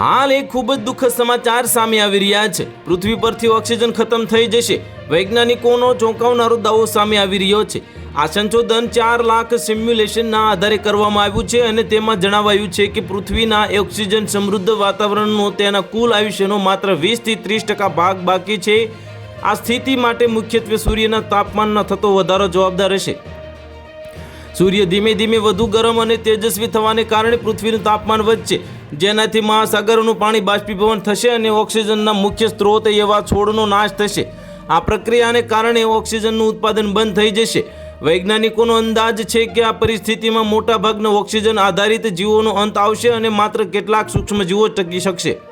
હાલ એક ખૂબ જ દુઃખદ સમાચાર સામે આવી રહ્યા છે. પૃથ્વી પરથી ઓક્સિજન ખતમ થઈ જશે. વૈજ્ઞાનિકોનો ચોંકાવનારો દાવો સામે આવી રહ્યો છે. આ સંશોધન ચાર લાખ સિમ્યુલેશનના આધારે કરવામાં આવ્યું છે અને તેમાં જણાવાયું છે કે પૃથ્વીના ઓક્સિજન સમૃદ્ધ વાતાવરણનો તેના કુલ આયુષ્યનો માત્ર વીસથી ત્રીસ ટકા ભાગ બાકી છે. આ સ્થિતિ માટે મુખ્યત્વે સૂર્યના તાપમાનમાં થતો વધારો જવાબદાર રહેશે. સૂર્ય ધીમે ધીમે વધુ ગરમ અને તેજસ્વી થવાને કારણે પૃથ્વીનું તાપમાન વધશે. જેનાથી મહાસાગરનું પાણી બાષ્પીભવન થશે અને ઓક્સિજનના મુખ્ય સ્ત્રોત એવા છોડનો નાશ થશે. આ પ્રક્રિયાને કારણે ઓક્સિજનનું ઉત્પાદન બંધ થઈ જશે. વૈજ્ઞાનિકોનો અંદાજ છે કે આ પરિસ્થિતિમાં મોટાભાગના ઓક્સિજન આધારિત જીવોનો અંત આવશે અને માત્ર કેટલાક સૂક્ષ્મ જીવો ટકી શકશે.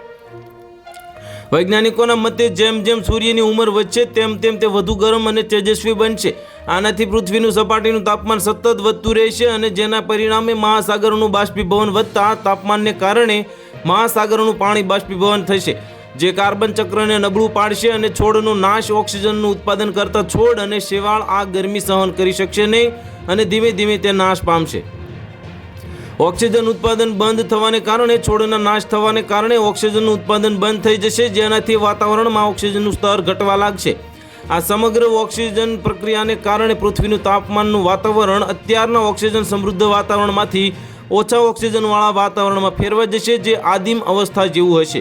વૈજ્ઞાનિકોના મતે જેમ જેમ સૂર્યની ઉંમર વધશે, તેમ તેમ તે વધુ ગરમ અને તેજસ્વી બનશે. આનાથી પૃથ્વીનું સપાટીનું તાપમાન સતત વધતું રહેશે અને જેના પરિણામે મહાસાગરોનું બાષ્પીભવન વધતા તાપમાનને કારણે મહાસાગરોનું પાણી બાષ્પીભવન થશે. જે કાર્બન ચક્રને નબળું પાડશે અને છોડનો નાશ ઓક્સિજનનું ઉત્પાદન કરતા છોડ અને શેવાળ આ ગરમી સહન કરી શકશે નહીં અને ધીમે ધીમે તે નાશ પામશે. ઓક્સિજન ઉત્પાદન બંધ થવાને કારણે, છોડના નાશ થવાને કારણે ઓક્સિજનનું ઉત્પાદન બંધ થઈ જશે, જેનાથી વાતાવરણમાં ઓક્સિજનનું સ્તર ઘટવા લાગશે. આ સમગ્ર ઓક્સિજન પ્રક્રિયાને કારણે પૃથ્વીનું તાપમાનનું વાતાવરણ અત્યારના ઓક્સિજન સમૃદ્ધ વાતાવરણમાંથી ઓછા ઓક્સિજનવાળા વાતાવરણમાં ફેરવાઈ જશે, જે આદિમ અવસ્થા જેવું હશે.